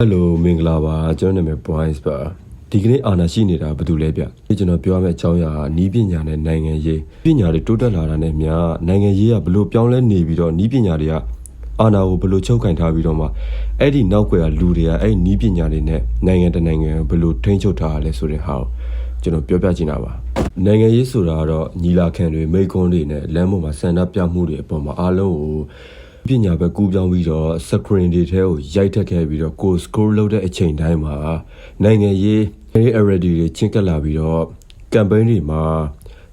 ဟယ်လိုမင်္ဂလာပါကျွန်တော်နာမည် Boys ပါဒီကနေ့အာနာရှိနေတာဘာလို့လဲဗျဒီကျွန်တော်ပြောရမယ့်အကြောင်းအရာကနီးပညာနဲ့နိုင်ငံရေးပညာတွေတိုးတက်လာတာနဲ့များနိုင်ငံရေးကဘလို့ပြောင်းလဲနေပြီးတော့နီးပညာတွေကအာနာကိုဘလို့ချုပ်ကင်ထားပြီးတော့မှအဲ့ဒီနောက်ွယ်ကလူတွေကအဲ့ဒီနီးပညာတွေနဲ့နိုင်ငံတနိုင်ငံကိုဘလို့ထိန်းချုပ်ထားရလဲဆိုတဲ့ဟာကိုကျွန်တော်ပြောပြချင်တာပါနိုင်ငံရေးဆိုတာကတော့ညီလာခံတွေမိန့်ခွန်းတွေနဲ့လမ်းပေါ်မှာဆန္ဒပြမှုတွေအပေါ်မှာအားလုံးကို ပညာပဲကူးပြောင်းပြီးတော့ screen တွေထဲကိုရိုက်ထက်ခဲ့ပြီးတော့ကို score လုပ်တဲ့အချိန်တိုင်းမှာနိုင်ငံရေး already တွေချင်းကပ်လာပြီးတော့ campaign တွေမှာ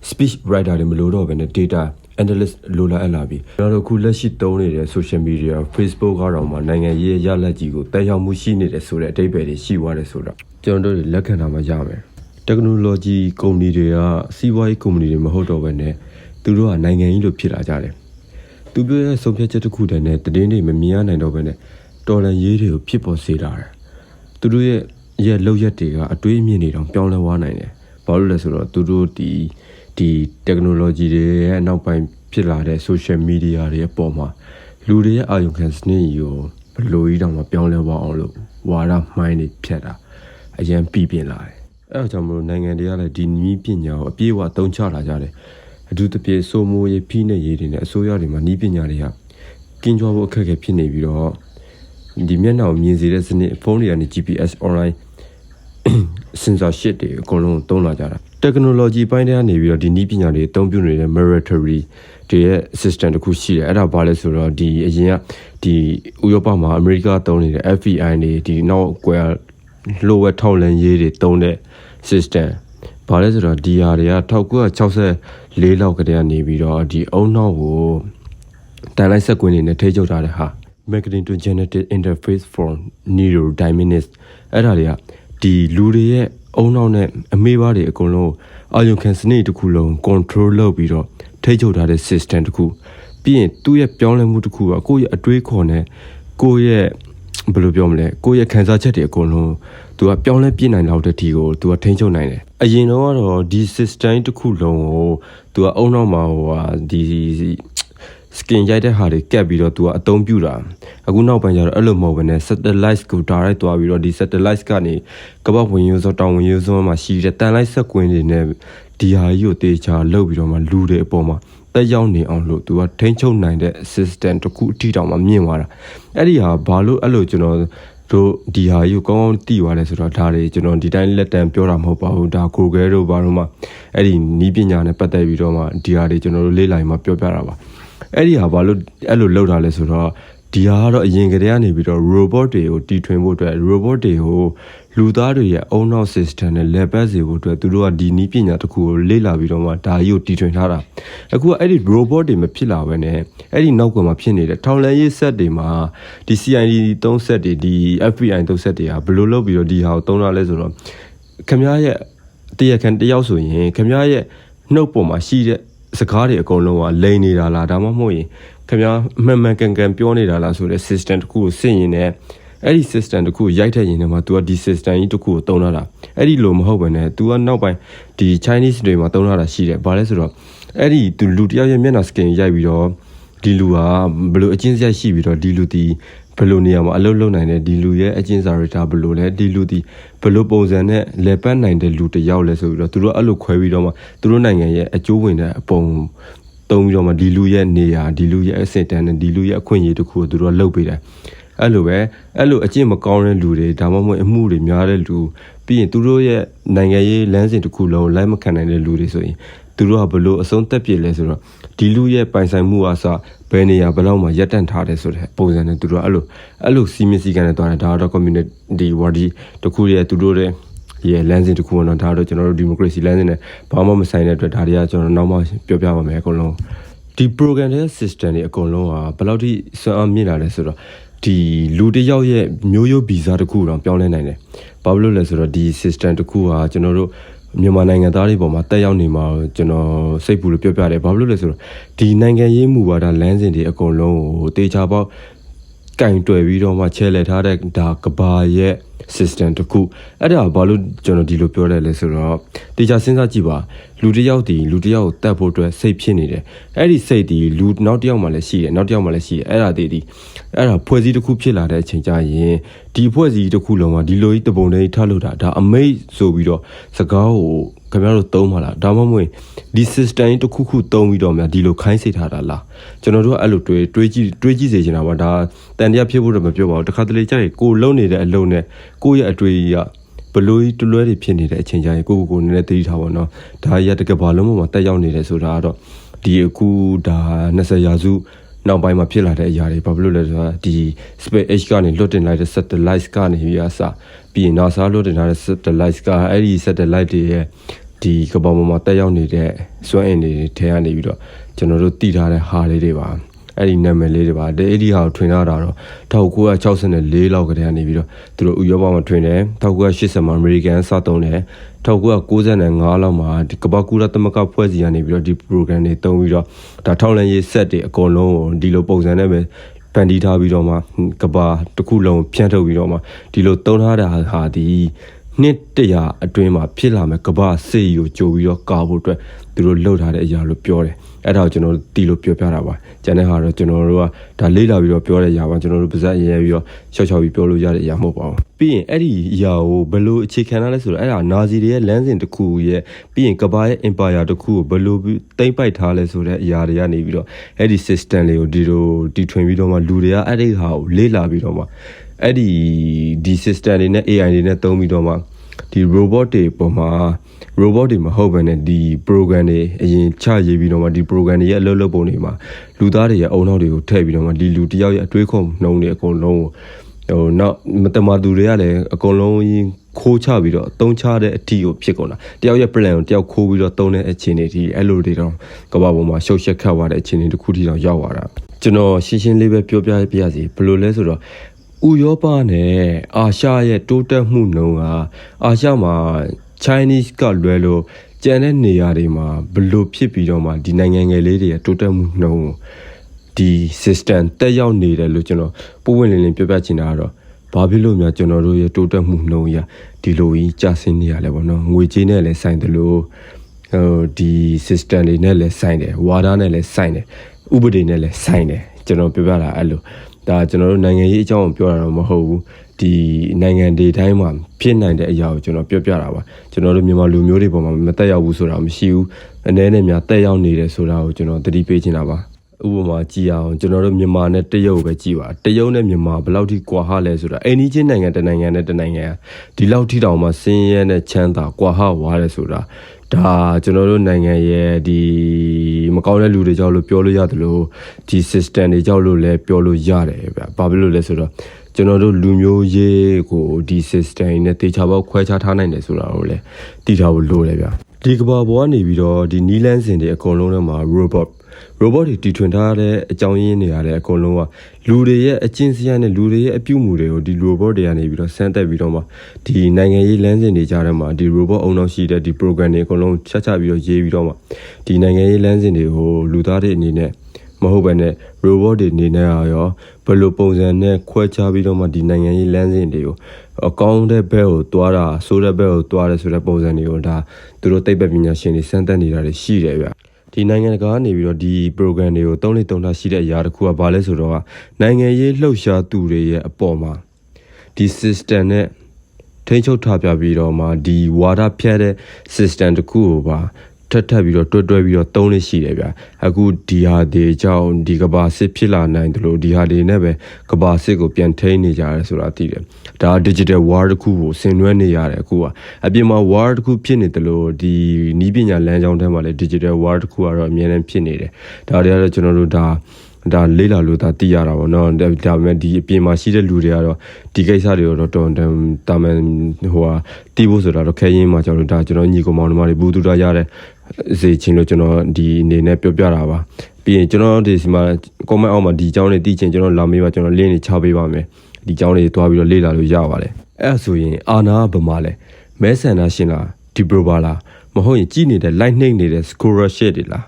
speech writer တွေမလိုတော့ဘဲနဲ့ data analyst လိုလာအပ်လာပြီကျွန်တော်တို့အခုလက်ရှိသုံးနေတဲ့ social media Facebook ကတော့မှနိုင်ငံရေးရလက်ကြီးကိုတက်ရောက်မှုရှိနေတယ်ဆိုတဲ့အဓိပ္ပာယ်တွေရှိသွားတယ်ဆိုတော့ကျွန်တော်တို့တွေလက်ခံတာမှရမယ် technology ကုမ္ပဏီတွေကစီးပွားရေးကုမ္ပဏီတွေမဟုတ်တော့ဘဲနဲ့သူတို့ကနိုင်ငံကြီးလို့ဖြစ်လာကြတယ် သူပြောရဲ့ဆုံးဖြတ်ချက်တစ်ခုတည်းနဲ့တည်င်းတွေမမြင်ရနိုင်တော့ဘဲနဲ့တော်လန်ရေးတွေကိုဖြစ်ပေါ်စေတာတယ်သူတို့ရဲ့ရဲ့လောက်ရက်တွေကအတွေးအမြင်တွေတောင်ပြောင်းလဲသွားနိုင်တယ်ဘာလို့လဲဆိုတော့သူတို့ဒီဒီ technology တွေရဲ့နောက်ပိုင်းဖြစ်လာတဲ့ social media တွေအပေါ်မှာလူတွေရဲ့အာရုံခံစနစ်ကြီးကိုဘယ်လိုကြီးတောင်မှပြောင်းလဲသွားအောင်လို့ဝါဒမှိုင်းတွေဖြတ်တာအရင်ပြည်ပြင်လာတယ်အဲဒါကြောင့်မလို့နိုင်ငံတွေကလည်းဒီနည်းပညာကိုအပြည့်အဝသုံးချလာကြတယ် အထူးသဖြင့်စိုးမိုးရေးဖိနှိပ်ရေးတွေနဲ့အစိုးရတွေမှာဤပညာတွေကကင်းကြွားဖို့အခက်အခဲဖြစ်နေပြီးတော့ဒီမျက်နှာကိုမြင်စေတဲ့စနစ်ဖုန်းတွေကနေ GPS online censorship တွေအကုန်လုံးသုံးလာကြတာ technology ပိုင်းတွေကနေပြီးတော့ဒီဤပညာတွေအသုံးပြုနေတဲ့ military တွေရဲ့ system တစ်ခုရှိတယ်အဲ့ဒါဘာလဲဆိုတော့ဒီအရင်ကဒီဥရောပမှာအမေရိကသုံးနေတဲ့ FBI တွေဒီနောက်ကွယ်လိုဝက်ထောက်လန်ရေးတွေသုံးတဲ့ system ဘာလဲဆိုတော့ဒီဟာတွေက1964လောက်ကတည်းကနေပြီးတော့ဒီအုံနောက်ကိုတန်လိုက်ဆက်ကွင်းနေနဲ့ထိချုပ်ထားတဲ့ဟာ Marketing to Genetic Interface for Neurodynamics အဲ့ဒါတွေကဒီလူတွေရဲ့အုံနောက်နဲ့အမေးပါးတွေအကုန်လုံးအာယုံခံစနစ်တစ်ခုလုံး control လုပ်ပြီးတော့ထိချုပ်ထားတဲ့ system တစ်ခုပြီးရင်သူ့ရဲ့ပြောင်းလဲမှုတစ်ခုကကိုယ့်ရဲ့အတွေးခေါ်နဲ့ကိုယ့်ရဲ့ဘယ်လိုပြောမလဲကိုယ့်ရဲ့ခံစားချက်တွေအကုန်လုံးသူကပြောင်းလဲပြည့်နိုင်လောက်တဲ့ဒီကိုသူကထိန်းချုပ်နိုင်တယ် အရင်တော့ကတော့ဒီ system တစ်ခုလုံးကိုသူကအုံနောက်မှာဟိုဟာဒီ skin ရိုက်တဲ့ဟာတွေကပ်ပြီးတော့သူကအသုံးပြုတာအခုနောက်ပိုင်းကျတော့အဲ့လိုမဟုတ်ဘဲနဲ့ satellite ကို direct သွားပြီးတော့ဒီ satellite ကနေကမ္ဘာဝင်ရိုးစောတောင်ဝင်ရိုးစောမှာရှိတဲ့တန်လိုက်ဆက်ကွင်းတွေနဲ့ဒီဟာကြီးကိုတေချာလှုပ်ပြီးတော့မှလူတွေအပေါ်မှာတက်ရောက်နေအောင်လို့သူကထိန်းချုပ်နိုင်တဲ့ assistant တစ်ခုအထိတောင်မှမြင်သွားတာအဲ့ဒီဟာဘာလို့အဲ့လိုကျွန်တော် တို့ဒီဟာကြီးကိုကောင်းကောင်းသိသွားလဲဆိုတော့ဒါတွေကျွန်တော်ဒီတိုင်းလက်တံပြောတာမဟုတ်ပါဘူးဒါ Google တို့ဘာလို့မှအဲ့ဒီနီးပညာနဲ့ပတ်သက်ပြီးတော့မှဒီဟာတွေကျွန်တော်တို့လေ့လာရင်မှပြောပြတာပါအဲ့ဒီဟာဘာလို့အဲ့လိုလုပ်တာလဲဆိုတော့ ဒီဟာကတော့အရင်ကတည်းကနေပြီးတော့ robot တွေကိုတီထွင်ဖို့အတွက် robot တွေကိုလူသားတွေရဲ့အုံနောက် system နဲ့ level စေဖို့အတွက်သူတို့ကဒီနည်းပညာတစ်ခုကိုလေ့လာပြီးတော့မှဒါကြီးကိုတီထွင်ထားတာအခုကအဲ့ဒီ robot တွေမဖြစ်လာဘဲနဲ့အဲ့ဒီနောက်ကမှာဖြစ်နေတဲ့ထောင်လန်ရေး set တွေမှာဒီ CID 3 set တွေဒီ FBI 3 set တွေကဘယ်လိုလုပ်ပြီးတော့ဒီဟာကိုသုံးတာလဲဆိုတော့ခင်ဗျားရဲ့တရားခံတယောက်ဆိုရင်ခင်ဗျားရဲ့နှုတ်ပေါ်မှာရှိတဲ့စကားတွေအကုန်လုံးကလိန်နေတာလားဒါမှမဟုတ်ရင် ခင်ဗျားအမှန်မှန်ကန်ကန်ပြောနေတာလားဆိုတဲ့ system တစ်ခုကိုစစ်ရင်လည်းအဲ့ဒီ system တစ်ခုကိုရိုက်ထည့်ရင်လည်းမ तू ကဒီ system ကြီးတစ်ခုကိုသုံးလာတာအဲ့ဒီလိုမဟုတ်ဘဲနဲ့ तू ကနောက်ပိုင်းဒီ Chinese တွေမှာသုံးလာတာရှိတယ်ဘာလဲဆိုတော့အဲ့ဒီ तू လူတစ်ယောက်ရဲ့မျက်နှာ scan ရိုက်ပြီးတော့ဒီလူဟာဘယ်လိုအချင်းစရိုက်ရှိပြီးတော့ဒီလူဒီဘယ်လိုနေရာမှာအလုပ်လုပ်နိုင်တဲ့ဒီလူရဲ့အချင်းစာရတာဘယ်လိုလဲဒီလူဒီဘယ်လိုပုံစံနဲ့လဲပတ်နိုင်တဲ့လူတစ်ယောက်လဲဆိုပြီးတော့သူတို့အဲ့လိုခွဲပြီးတော့မှသူတို့နိုင်ငံရဲ့အကျိုးဝင်တဲ့အပုံ တုံးပြီးတော့မှဒီလူရဲ့နေရာဒီလူရဲ့အဆင့်တန်းနဲ့ဒီလူရဲ့အခွင့်အရေးတစ်ခုကိုသူတို့ကလုပ်ပေးတယ်အဲ့လိုပဲအဲ့လိုအကျင့်မကောင်းတဲ့လူတွေဒါမှမဟုတ်အမှုတွေများတဲ့လူပြီးရင်သူတို့ရဲ့နိုင်ငံရေးလမ်းစဉ်တစ်ခုလုံးလိုက်မခံနိုင်တဲ့လူတွေဆိုရင်သူတို့ကဘလို့အဆုံးသက်ပြည့်လဲဆိုတော့ဒီလူရဲ့ပိုင်ဆိုင်မှုအစဘယ်နေရာဘယ်လောက်မှရပ်တန့်ထားတယ်ဆိုတဲ့ပုံစံနဲ့သူတို့ကအဲ့လိုအဲ့လိုစီမင်းစည်းကမ်းနဲ့တွားတယ်ဒါကတော့ community wardy တခုရဲ့သူတို့ရဲ့ ရဲ့လမ်းစဉ်တစ်ခုကတော့ဒါတော့ကျွန်တော်တို့ democracy လမ်းစဉ်နဲ့ဘာမှမဆိုင်တဲ့အတွက်ဒါတွေကကျွန်တော်နောက်မှပြောပြပါမယ်အကုန်လုံးဒီ program တဲ့ system တွေအကုန်လုံးကဘယ်လောက်ထိစွမ်းအားမြင့်လာလဲဆိုတော့ဒီလူတစ်ယောက်ရဲ့မျိုးရိုးဗီဇတစ်ခုတော့ပြောင်းလဲနိုင်တယ်။ဘာလို့လဲဆိုတော့ဒီ system တစ်ခုဟာကျွန်တော်တို့မြန်မာနိုင်ငံသားတွေပေါ်မှာတက်ရောက်နေမှာကျွန်တော်စိတ်ပူလို့ပြောပြတယ်။ဘာလို့လဲဆိုတော့ဒီနိုင်ငံရေးမူဝါဒလမ်းစဉ်တွေအကုန်လုံးကိုတေချာပေါက်ကင်တွယ်ပြီးတော့မှချဲလှယ်ထားတဲ့ဒါကဘာရဲ့ system တခုအဲ့ဒါဘာလို့ကျွန်တော်ဒီလိုပြောရလဲဆိုတော့တေချာစဉ်းစားကြည့်ပါလူတစ်ယောက်ဒီလူတစ်ယောက်ကိုတတ်ဖို့အတွက်စိတ်ဖြစ်နေတယ်အဲ့ဒီစိတ်ဒီလူနောက်တစ်ယောက်မှလည်းရှိတယ်နောက်တစ်ယောက်မှလည်းရှိတယ်အဲ့ဒါတည်းဒီအဲ့ဒါဖွဲ့စည်းတစ်ခုဖြစ်လာတဲ့အချိန်ကျရင်ဒီဖွဲ့စည်းတစ်ခုလုံးကဒီလိုကြီးတပုံလေးထားလို့တာဒါအမိတ်ဆိုပြီးတော့စကားကိုခင်ဗျားတို့သုံးပါလားဒါမှမဟုတ်ဒီ system တစ်ခုခုသုံးပြီးတော့များဒီလိုခိုင်းစေထားတာလားကျွန်တော်တို့ကအဲ့လိုတွေးတွေးကြည့်တွေးကြည့်စေချင်တာပါဒါတန်တရားဖြစ်ဖို့တော့မပြောပါဘူးတခါတလေကြာရင်ကိုလုံနေတဲ့အလုံးနဲ့ကိုယ့်ရဲ့အတွေ့အကြုံ ဘလို့တလွဲတွေဖြစ်နေတဲ့အချိန်ကျရင်ကိုကိုကိုနည်းနည်းသိထားပါတော့ဒါရတကယ်ဘာလုံးမှာတက်ရောက်နေတယ်ဆိုတာကတော့ဒီအခုဒါ20ရာစုနောက်ပိုင်းမှာဖြစ်လာတဲ့အရာတွေဘာဖြစ်လို့လဲဆိုတော့ဒီ space age ကနေလွတ်တင်လိုက်တဲ့ satellite ကနေပြီးအစပြီးရင် NASA လွတ်တင်ထားတဲ့ satellite ကအဲ့ဒီ satellite တွေရဲ့ဒီကမ္ဘာပေါ်မှာတက်ရောက်နေတဲ့စွမ်းအင်တွေထဲကနေပြီးတော့ကျွန်တော်တို့တည်ထားတဲ့ဟာလေးတွေပါ အဲ့ဒီနာမည်လေးတွေပါတဲ့အဲ့ဒီဟာကိုထွင်ထားတာတော့1964လောက်ကတည်းကနေပြီးတော့သူတို့ဥရောပမှာထွင်တယ်1980မှာအမေရိကန်စသုံးတယ်1995လောက်မှာဒီကမ္ဘာကူလာသမဂ္ဂဖွဲ့စည်းရနေပြီးတော့ဒီ program တွေတုံးပြီးတော့ဒါထောက်လန်ရေး set တွေအကုန်လုံးကိုဒီလိုပုံစံနဲ့ပဲပန်တီးထားပြီးတော့မှကဘာတစ်ခုလုံးဖြန့်ထုတ်ပြီးတော့မှဒီလိုတုံးထားတာဟာဒီ နှစ်တရာအတွင်းမှာဖြစ်လာမယ်ကဘာစေးကိုကြိုပြီးတော့ကာဖို့အတွက်သူတို့လှုပ်ထားတဲ့အရာလို့ပြောတယ်အဲ့ဒါကိုကျွန်တော်တို့တီလို့ပြောပြတာပါကျန်တဲ့ဟာတော့ကျွန်တော်တို့ကဒါလေးလာပြီးတော့ပြောတဲ့အရာပါကျွန်တော်တို့ပါဇက်ရဲပြီးတော့ရှောက်ရှောက်ပြီးပြောလို့ရတဲ့အရာမဟုတ်ပါဘူးပြီးရင်အဲ့ဒီအရာကိုဘယ်လိုအခြေခံထားလဲဆိုတော့အဲ့ဒါနာဇီတွေရဲ့လမ်းစဉ်တစ်ခုရဲ့ပြီးရင်ကဘာရဲ့ empire တစ်ခုကိုဘယ်လိုတိမ့်ပိုက်ထားလဲဆိုတဲ့အရာတွေကနေပြီးတော့အဲ့ဒီ system လေးကိုဒီလိုတီထွင်ပြီးတော့မှလူတွေကအဲ့ဒီဟာကိုလေးလာပြီးတော့မှ အဲ့ဒီဒီ system တွေနဲ့ AI တွေနဲ့သုံးပြီးတော့မှဒီ robot တွေပုံမှာ robot တွေမဟုတ်ဘဲနဲ့ဒီ program တွေအရင်ချရေးပြီးတော့မှဒီ program တွေရဲ့အလုပ်လုပ်ပုံတွေမှာလူသားတွေရဲ့အုံနောက်တွေကိုထည့်ပြီးတော့မှဒီလူတယောက်ရဲ့အတွေးခေါ်နှုံးတွေအကုန်လုံးကိုဟိုနောက်မတမာသူတွေကလည်းအကုန်လုံးခိုးချပြီးတော့တုံးချတဲ့အထီကိုဖြစ်ကုန်တာတယောက်ရဲ့ plan ကိုတယောက်ခိုးပြီးတော့တုံးတဲ့အခြေအနေဒီအဲ့လိုတွေတော့ကဘာပေါ်မှာရှုပ်ရှက်ခတ်သွားတဲ့အခြေအနေတစ်ခုထိတော့ရောက်သွားတာကျွန်တော်ရှင်းရှင်းလေးပဲပြောပြပြရစီဘယ်လိုလဲဆိုတော့ ဥရောပနဲ့အာရှရဲ့တိုးတက်မှုနှုန်းကအာရှမှာ Chinese ကလွဲလို့ကျန်တဲ့နေရာတွေမှာဘလို့ဖြစ်ပြီးတော့မှဒီနိုင်ငံငယ်လေးတွေရဲ့တိုးတက်မှုနှုန်းဒီ system တက်ရောက်နေတယ်လို့ကျွန်တော်ပုံဝင်လင်းလင်းပြောပြချင်တာကတော့ဘာဖြစ်လို့များကျွန်တော်တို့ရဲ့တိုးတက်မှုနှုန်းရဒီလိုကြီးကျဆင်းနေရလဲပေါ့နော်ငွေကြေးနဲ့လည်းဆိုင်တယ်လို့ဟိုဒီ system တွေနဲ့လည်းဆိုင်တယ်ဝါဒနဲ့လည်းဆိုင်တယ်ဥပဒေနဲ့လည်းဆိုင်တယ်ကျွန်တော်ပြောပြတာအဲ့လို ဒါကျွန်တော်တို့နိုင်ငံရေးအကြောင်းကိုပြောတာတော့မဟုတ်ဘူးဒီနိုင်ငံတွေတိုင်းမှာဖြစ်နိုင်တဲ့အရာကိုကျွန်တော်ပြောပြတာပါကျွန်တော်တို့မြန်မာလူမျိုးတွေပေါ်မှာမတက်ရောက်ဘူးဆိုတာမရှိဘူးအနည်းနဲ့များတက်ရောက်နေတယ်ဆိုတာကိုကျွန်တော်သတိပေးချင်တာပါဥပမာကြည့်အောင်ကျွန်တော်တို့မြန်မာနဲ့တရုတ်ပဲကြည့်ပါတရုတ်နဲ့မြန်မာဘယ်လောက်ထိကွာဟလဲဆိုတာအိန္ဒိချင်းနိုင်ငံတစ်နိုင်ငံနဲ့တစ်နိုင်ငံဒီလောက်ထိတောင်မှဆင်းရဲနဲ့ချမ်းသာကွာဟဝါတယ်ဆိုတာ ဒါကျွန်တော်တို့နိုင်ငံရဲ့ဒီမကောင်းတဲ့လူတွေကြောင့်လို့ပြောလို့ရတယ်လို့ဒီ system တွေကြောင့်လို့လည်းပြောလို့ရတယ်ဗျ။ဘာဖြစ်လို့လဲဆိုတော့ကျွန်တော်တို့လူမျိုးရေးကိုဒီ system နဲ့တေချာပေါက်ခွဲခြားထားနိုင်တယ်ဆိုတာကိုလည်းတည်ထားဖို့လိုတယ်ဗျ။ဒီကဘာပေါ်ကနေပြီးတော့ဒီနီလန်းစင်တွေအကုန်လုံးထဲမှာ robot robot တွေတီထွင်ထားတဲ့အကြောင်းရင်းတွေရတယ်အကုန်လုံးကလူတွေရဲ့အကျင့်စရိုက်နဲ့လူတွေရဲ့အပြုမှုတွေကိုဒီ robot တွေကနေပြီးတော့ဆန်းသက်ပြီးတော့မှဒီနိုင်ငံရေးလမ်းစဉ်တွေကြားထဲမှာဒီ robot အုံနောက်ရှိတဲ့ဒီ program တွေအကုန်လုံးချက်ချပြီးတော့ရေးပြီးတော့မှဒီနိုင်ငံရေးလမ်းစဉ်တွေကိုလူသားတွေအနေနဲ့မဟုတ်ဘဲနဲ့ robot တွေနေနေရောဘယ်လိုပုံစံနဲ့ခွဲခြားပြီးတော့မှဒီနိုင်ငံရေးလမ်းစဉ်တွေကိုအကောင့်တဲ့ဘက်ကိုတွားတာဆိုးတဲ့ဘက်ကိုတွားတယ်ဆိုတဲ့ပုံစံတွေကိုဒါသူတို့သိပ္ပံပညာရှင်တွေစမ်းသပ်နေတာတွေရှိတယ်ဗျ ဒီနိုင်ငံတကာကနေပြီးတော့ဒီ program တွေကိုတုံးလေးတုံးထားရှိတဲ့အရာတစ်ခုကဘာလဲဆိုတော့နိုင်ငံရေးလှုပ်ရှားသူတွေရဲ့အပေါ်မှာဒီ system နဲ့ထိန်းချုပ်ထားပြပြီးတော့မှဒီဝါဒဖြတ်တဲ့ system တစ်ခုကိုပါ ထပ်ထပ်ပြီးတော့တွဲတွဲပြီးတော့သုံးလို့ရှိတယ်ဗျအခုဒီဟာတွေကြောင့်ဒီကဘာစစ်ဖြစ်လာနိုင်တယ်လို့ဒီဟာတွေနဲ့ပဲကဘာစစ်ကိုပြန်ထိန်းနေကြရဲဆိုတာသိတယ်ဒါ digital war တစ်ခုကိုဆင်နွှဲနေရတယ်အခုကအပြင်မှာ war တစ်ခုဖြစ်နေတယ်လို့ဒီနီးပညာလမ်းကြောင်းထဲမှာလည်း digital war တစ်ခုကတော့အများနဲ့ဖြစ်နေတယ်ဒါတွေကတော့ကျွန်တော်တို့ဒါဒါလေးလာလို့ဒါသိရတာပေါ့နော်ဒါပေမဲ့ဒီအပြင်မှာရှိတဲ့လူတွေကတော့ဒီကိစ္စတွေတော့တော်တော်တာမန်ဟိုဟာတီးဖို့ဆိုတာတော့ခဲရင်မှာကျွန်တော်ဒါကျွန်တော်ညီကောင်မောင်နှမတွေဘူးတူတာရတဲ့ စေချင်လို့ကျွန်တော်ဒီအနေနဲ့ပြောပြတာပါပြီးရင်ကျွန်တော်ဒီစီမှာ comment အောက်မှာဒီအကြောင်းတွေသိချင်ကျွန်တော်လာမေးပါကျွန်တော် link တွေချပေးပါမယ်ဒီအကြောင်းတွေတွားပြီးတော့လေ့လာလို့ရပါတယ်အဲ့ဆိုရင်အာနာဗမာလဲမဲဆန္ဒရှင်လားဒီဘရိုဘာလားမဟုတ်ရင်ကြည်နေတဲ့ light နှိမ့်နေတဲ့ scholarship တွေလား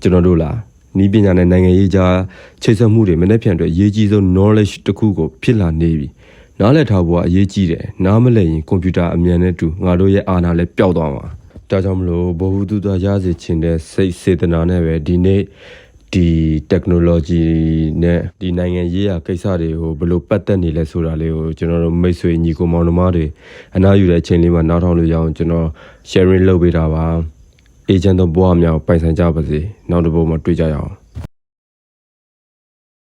ကျွန်တော်တို့လားနီးပညာနဲ့နိုင်ငံရေးကြားချိတ်ဆက်မှုတွေမနေ့ပြန်အတွက်အရေးကြီးဆုံး knowledge တစ်ခုကိုဖြစ်လာနေပြီနားလည်ထားဖို့ကအရေးကြီးတယ်နားမလည်ရင်ကွန်ပျူတာအမြန်နဲ့တူငါတို့ရဲ့အာဏာလည်းပျောက်သွားမှာ ဒါကြောင့်မလို့ဘဝတုဒရစေချင်တဲ့စိတ်စေတနာနဲ့ပဲဒီနေ့ဒီ technology နဲ့ဒီနိုင်ငံရေးရာကိစ္စတွေကိုဘယ်လိုပတ်သက်နေလဲဆိုတာလေးကိုကျွန်တော်တို့မိတ်ဆွေညီကိုမောင်နှမတွေအနားယူတဲ့အချိန်လေးမှာနားထောင်လို့ရအောင်ကျွန်တော် sharing လုပ်ပေးတာပါ agent တို့ဘဝများကိုပိုင်ဆိုင်ကြပါစေနောက်တစ်ပုဒ်မှာတွေ့ကြရအောင်